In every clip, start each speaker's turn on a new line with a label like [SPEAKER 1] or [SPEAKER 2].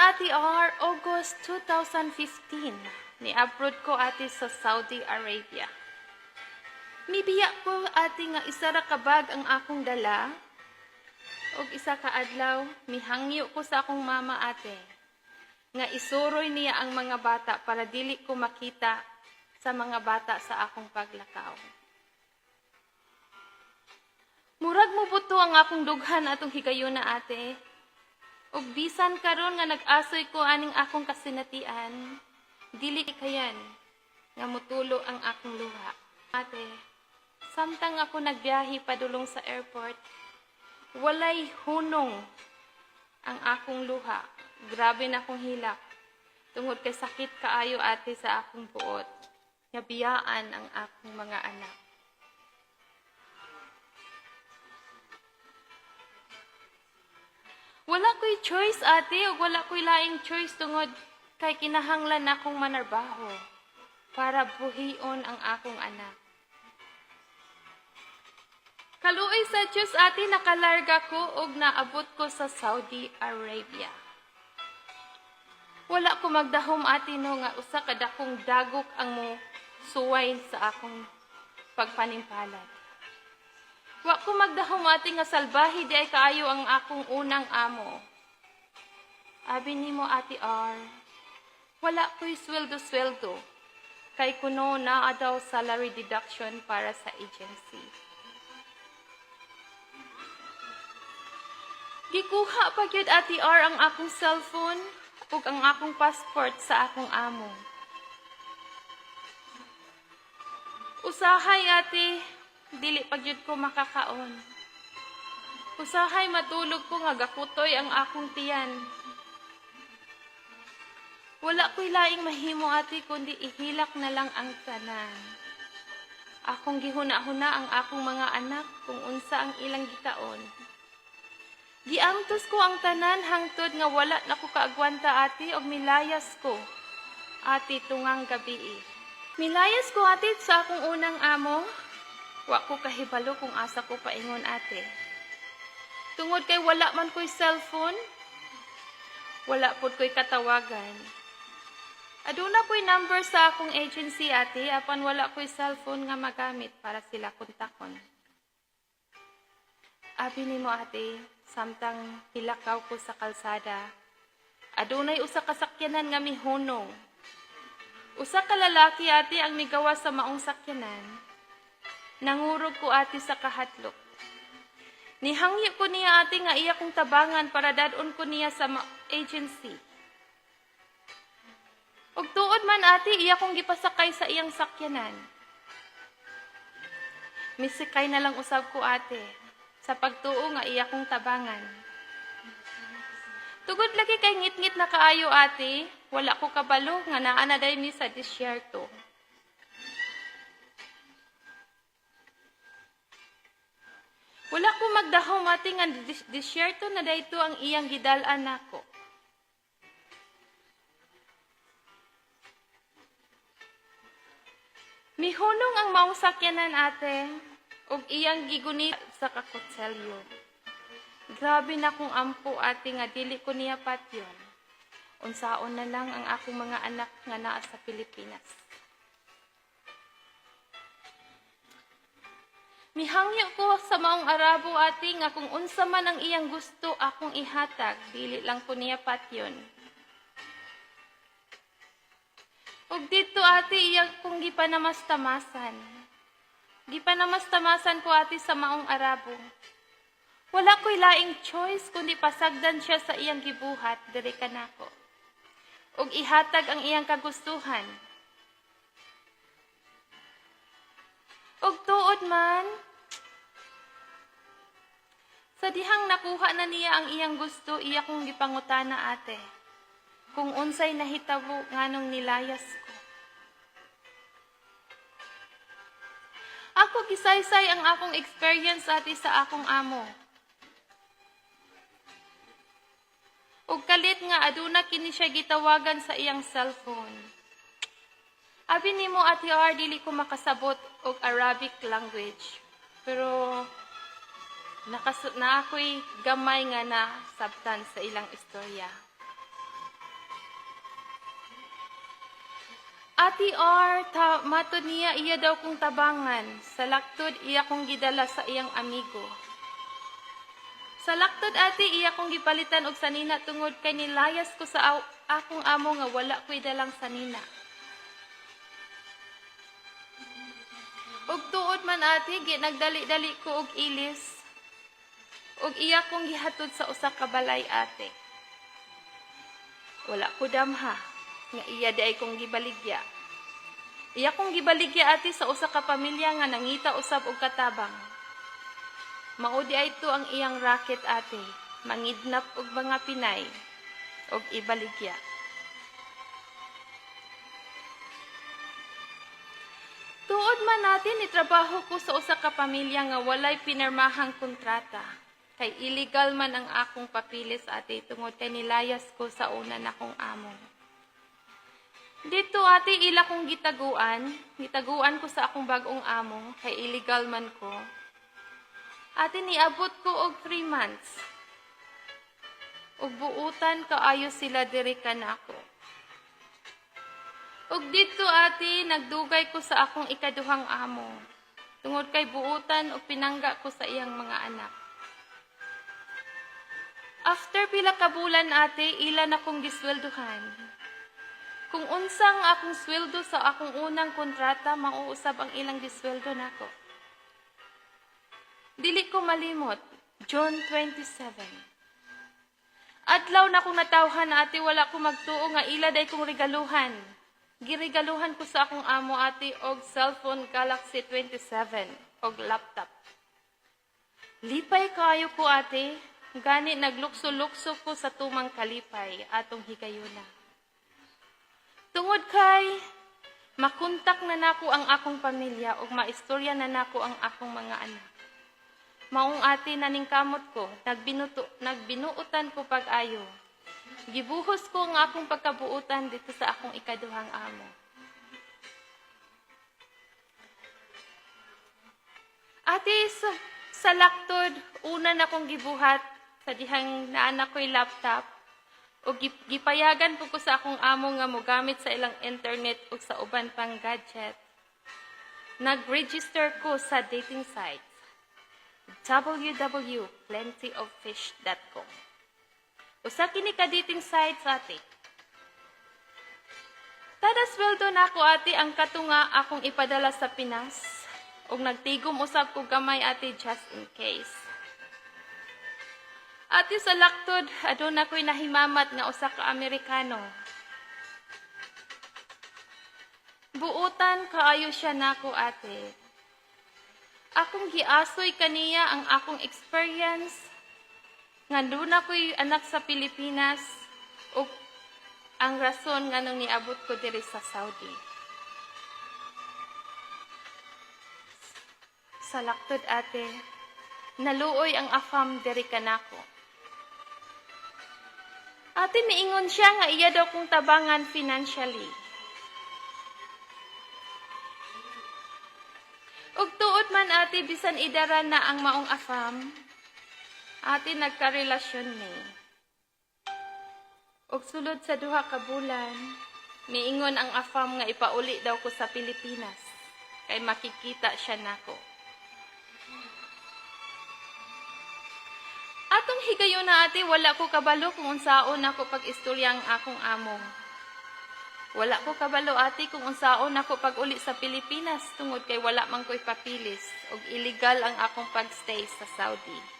[SPEAKER 1] ati R, August 2015. Ni-upload ko ati sa Saudi Arabia. Mibiya ko ati nga isa ra ka bag ang akong dala. Og isa ka adlaw, mihangyo ko sa akong mama ate. Nga isuroy niya ang mga bata para dili ko makita sa mga bata sa akong paglakaw. Murag mo buto ang akong dughan atong higayon na ate. Og bisan karon nga nag-asoy ko aning akong kasinatian, dili kayan nga mutulo ang akong luha. Ate, samtang ako nagbiyahe padulong sa airport, walay hunong ang akong luha. Grabe na akong hilak. Tungod kay sakit kaayo ate sa akong buot. Nabiyaan ang akong mga anak. Wala ko'y choice ate, o wala ko'y laing choice tungod kay kinahanglan akong manarbaho para buhion ang akong anak. Kaluoy sa Diyos ate, nakalarga ko og naabot ko sa Saudi Arabia. Wala ko magdahom ate no nga usa ka dakong dagok ang mo suway sa akong pagpanimpalad. Wa ko magdahom ate nga salbahi di ay kaayo ang akong unang amo. Abi nimo ate R, wala ko'y sweldo-sweldo. Kay kuno na daw salary deduction para sa agency. Gikuha pa gyud ate R ang akong cellphone ug ang akong passport sa akong amo. Usahay ate, dili pa gyud ko makakaon. Usahay matulog ko nga gakutoy ang akong tiyan. Wala ko'y laing mahimo ate kundi ihilak na lang ang tanan. Akong gihuna-huna ang akong mga anak kung unsa ang ilang gitaon. Giamtos ko ang tanan hangtod nga wala na ko kaagwanta ate og milayas ko. Ate tungang gabi. Milayas ko ate sa akong unang amo. Wa ko kahibalo kung asa ko paingon ate. Tungod kay wala man ko'y cellphone, wala pod ko'y katawagan. Aduna ko'y number sa akong agency ate apan wala ko'y cellphone nga magamit para sila kontakon. Abi nimo ate, samtang hilakaw ko sa kalsada. Adunay usa ka sakyanan nga mihunong. Usa ka lalaki ate ang migawa sa maong sakyanan. Nangurog ko ate sa kahatlok. Nihangyo ko niya ate nga iya kong tabangan para dadon ko niya sa agency. Ug tuod man ate iya kong gipasakay sa iyang sakyanan. Misikay na lang usab ko ate sa pagtuo nga iya kong tabangan. Tugod lagi kay ngit-ngit na kaayo ate, wala ko kabalo nga naa na day mi sa disyerto. Wala ko magdahom ate nga dis- disyerto na dayto ang iyang gidal-an nako. Mihunong ang maong sakyanan ate, ug iyang gigunit sa kakotselyo. Grabe na kung ampo ate nga dili ko niya patyon. Unsaon na lang ang akong mga anak nga naa sa Pilipinas. Mihangyo ko sa maong Arabo ate nga kung unsa man ang iyang gusto akong ihatag, dili lang ko niya patyon. Ug dito ate iyang kung gipanamastamasan. Gipanamastamasan ko ate sa maong Arabo. Wala ko'y laing choice kundi pasagdan siya sa iyang gibuhat diri kanako. Ug ihatag ang iyang kagustuhan. Ug tuod man, sa dihang nakuha na niya ang iyang gusto, iya kong gipangutana ate. Kung unsay nahitabo nganong nilayas ko. Ako gisaysay ang akong experience ati sa akong amo. Ug kalit nga aduna kini siya gitawagan sa iyang cellphone. Abi nimo at yar dili ko makasabot og Arabic language. Pero nakasut na ako'y gamay nga na sabtan sa ilang istorya. Ati R, ta, matod niya iya daw kong tabangan. Sa laktod, iya kong gidala sa iyang amigo. Sa laktod ati, iya kong gipalitan og sanina tungod kay nilayas ko sa akong amo nga wala ko'y dalang sanina. Ug tuod man ati ginagdali-dali ko og ilis. Ug iya kong gihatod sa usa ka balay ate. Wala ko damha nga iya di kong gibaligya. Iya kong gibaligya ati sa usa ka pamilya nga nangita usab og katabang. Mao di ay to ang iyang racket ate, mangidnap og mga Pinay og ibaligya. Tuod man natin trabaho ko sa usa ka pamilya nga walay pinirmahang kontrata. Kay illegal man ang akong papilis ate tungod kay nilayas ko sa una na kong amo. Dito ate ila kong gitaguan, gitaguan ko sa akong bagong amo, kay illegal man ko. Ate niabot ko og 3 months. Ug kaayo sila diri kanako. Ug dito ate nagdugay ko sa akong ikaduhang amo. Tungod kay buutan ug pinangga ko sa iyang mga anak. After pila ka bulan ate, ila na kong giswelduhan. Kung unsa ang akong sweldo sa akong unang kontrata, mauusab ang ilang gisweldo nako. Dili ko malimot, June 27. Adlaw na kong natawhan ate, wala ko magtuo nga ila day kong regaluhan. Giregaluhan ko sa akong amo ate og cellphone Galaxy 27 og laptop. Lipay kayo ko ate, gani naglukso-lukso ko sa tumang kalipay atong higayuna. Tungod kay makuntak na nako ang akong pamilya ug maistorya na nako ang akong mga anak. Maong ate naning kamot ko, nagbinuto, nagbinuutan ko pag-ayo. Gibuhos ko ang akong pagkabuutan dito sa akong ikaduhang amo. Ate, sa, sa laktod, una na kong gibuhat sa dihang naanak ko'y laptop. O gip- gipayagan po ko sa akong amo nga mogamit sa ilang internet o sa uban pang gadget. Nag-register ko sa dating sites www.plentyoffish.com Usa kini ka dating sites ate. Tada sweldo na ako ate ang katunga akong ipadala sa Pinas ug nagtigom usab ko gamay ate just in case. Ate sa laktod, adun ako'y nahimamat nga usa ka Amerikano. Buutan kaayo siya nako ate. Akong giasoy kaniya ang akong experience nga doon ako'y anak sa Pilipinas ug ang rason nga nung niabot ko diri sa Saudi. Sa laktod ate, naluoy ang afam diri kanako. Ate miingon siya nga iya daw kong tabangan financially. Ug tuod man ate bisan idara na ang maong afam, ate nagkarelasyon ni. Ug sulod sa duha ka bulan, niingon ang afam nga ipauli daw ko sa Pilipinas kay makikita siya nako. Atong higayon na ate, wala ko kabalo kung unsaon ako pag-istorya ang akong amo. Wala ko kabalo ate kung unsaon ako pag uli sa Pilipinas tungod kay wala man ko'y papilis ug illegal ang akong pagstay sa Saudi.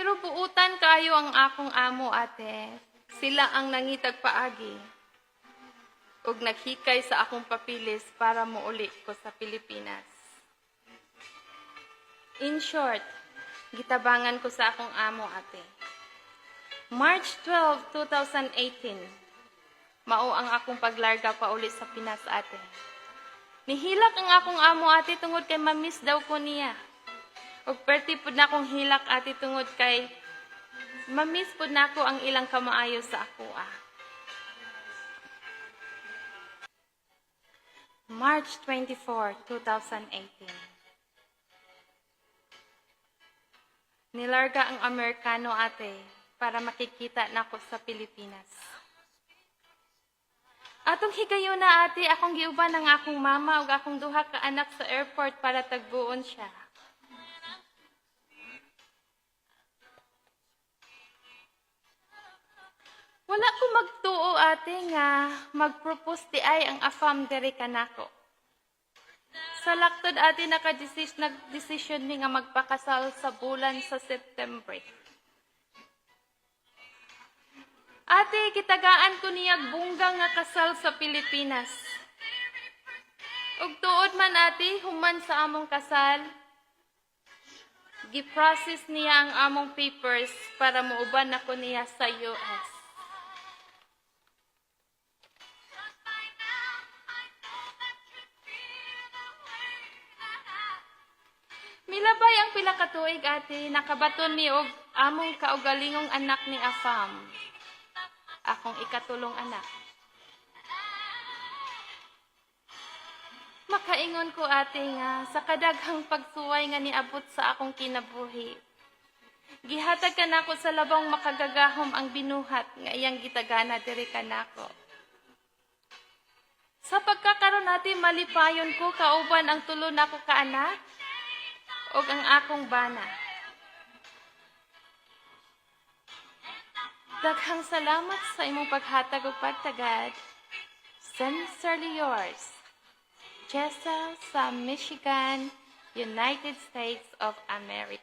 [SPEAKER 1] Pero buutan kayo ang akong amo ate. Sila ang nangitag paagi ug naghikay sa akong papilis para muuli ko sa Pilipinas. In short, gitabangan ko sa akong amo ate. March 12, 2018, mao ang akong paglarga pa uli sa Pinas ate. Nihilak ang akong amo ate tungod kay mamiss daw ko niya. Ug perti pud na akong hilak ate tungod kay mamiss pud nako ang ilang kamaayo sa ako ah. March 24, 2018. Nilarga ang Amerikano ate para makikita na ako sa Pilipinas. Atong higayon na ate, akong giuban ng akong mama ug akong duha ka anak sa airport para tagbuon siya. Ate nga magpropose di ay ang afam diri kanako. Sa laktod ate naka-decision nag-decision mi nga magpakasal sa bulan sa September. Ate, kitagaan ko niya bunggang nga kasal sa Pilipinas. Ug tuod man ate, human sa among kasal, giprocess niya ang among papers para muuban ako niya sa US. Milabay ang pila ka tuig ate, nakabaton mi og among kaugalingong anak ni Afam. Akong ikatulong anak. Makaingon ko ate nga sa kadaghang pagsuway nga niabot sa akong kinabuhi. Gihatag ka nako sa labang makagagahom ang binuhat nga iyang gitagana diri kanako. Sa pagkakaroon natin malipayon ko kauban ang tulo nako ka anak ug ang akong bana. Daghang salamat sa imong paghatag ug pagtagad. Sincerely yours, Jessa sa Michigan, United States of America.